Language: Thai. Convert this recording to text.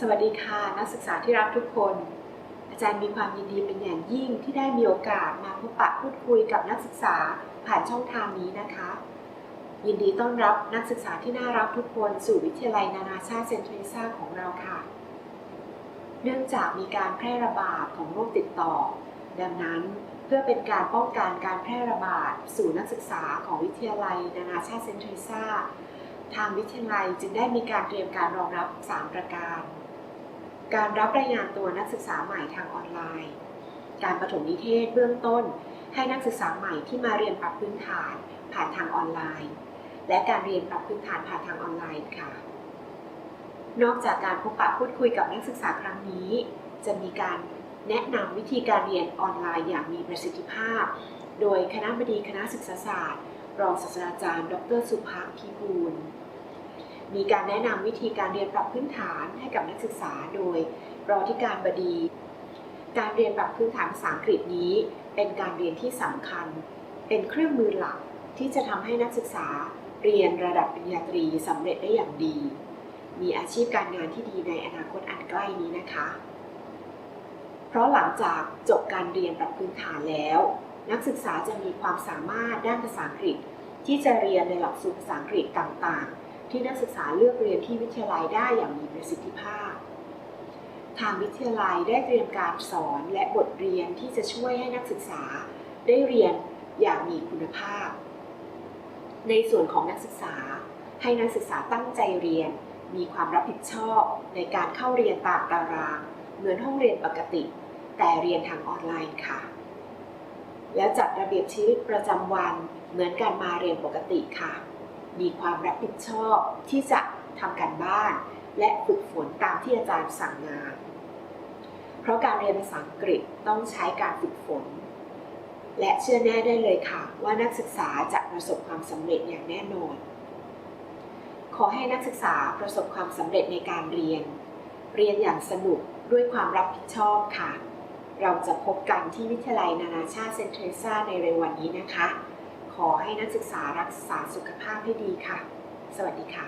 สวัสดีค่ะ นักศึกษาที่รักทุกคน อาจารย์มีความยินดีเป็นอย่างยิ่งที่ได้มีโอกาสมาพบปะพูดคุยกับนักศึกษาผ่านช่องทางนี้นะคะ ยินดีต้อนรับนักศึกษาที่น่ารักทุกคนสู่วิทยาลัยนานาชาติเซนทรซ่าของเราค่ะ เนื่องจากมีการแพร่ระบาดของโรคติดต่อ ดังนั้นเพื่อเป็นการป้องกันการแพร่ระบาดสู่นักศึกษาของวิทยาลัยนานาชาติเซนทรซ่าทางวิทยาลัยจึงได้มีการเตรียมการรองรับ 3 ประการ การรับรายงานตัวนักศึกษาใหม่ทางออนไลน์ การประถมนิเทศเบื้องต้น ให้นักศึกษาใหม่ที่มาเรียนปรับพื้นฐานผ่านทางออนไลน์ และการเรียนปรับพื้นฐานผ่านทางออนไลน์ค่ะ นอกจากการพบปะพูดคุยกับนักศึกษาครั้งนี้ จะมีการแนะนำวิธีการเรียนออนไลน์อย่างมีประสิทธิภาพ โดยคณะบดีคณะศึกษาศาสตร์ รองศาสตราจารย์ ดร สุภาพพิบูล มีการแนะนำวิธีการเรียนปรับพื้นฐานให้กับนักศึกษาโดยรอธิการบดี การเรียนปรับพื้นฐานภาษาอังกฤษนี้ เป็นการเรียนที่สำคัญ เป็นเครื่องมือหลักที่จะทำให้นักศึกษาเรียนระดับปริญญาตรีสำเร็จได้อย่างดี มีอาชีพการงานที่ดีในอนาคตอันใกล้นี้นะคะ เพราะหลังจากจบการเรียนปรับพื้นฐานแล้ว นักศึกษาจะมีความสามารถด้านภาษาอังกฤษ ที่จะเรียนในหลักสูตรภาษาอังกฤษต่างๆ ที่นักศึกษาเลือกเรียนที่วิทยาลัยได้อย่างมีประสิทธิภาพ ทางวิทยาลัยได้เตรียมการสอนและบทเรียนที่จะช่วยให้นักศึกษาได้เรียนอย่างมีคุณภาพ ในส่วนของนักศึกษา ให้นักศึกษาตั้งใจเรียน มีความรับผิดชอบในการเข้าเรียนตามตาราง เหมือนห้องเรียนปกติ แต่เรียนทางออนไลน์ค่ะ แล้วจัดระเบียบชีวิตประจำวันเหมือนการมาเรียนปกติค่ะ มีความรับผิดชอบที่จะทำการบ้าน และฝึกฝนตามที่อาจารย์สั่งงาน เพราะการเรียนภาษาอังกฤษต้องใช้การฝึกฝน และเชื่อแน่ได้เลยค่ะ ว่านักศึกษาจะประสบความสำเร็จอย่างแน่นอน ขอให้นักศึกษาประสบความสำเร็จในการเรียน เรียนอย่างสนุกด้วยความรับผิดชอบค่ะ เราจะพบกันที่วิทยาลัยนานาชาติเซนเทรซ่าในเร็ววันนี้นะคะ ขอให้นักศึกษารักษาสุขภาพให้ดีค่ะ สวัสดีค่ะ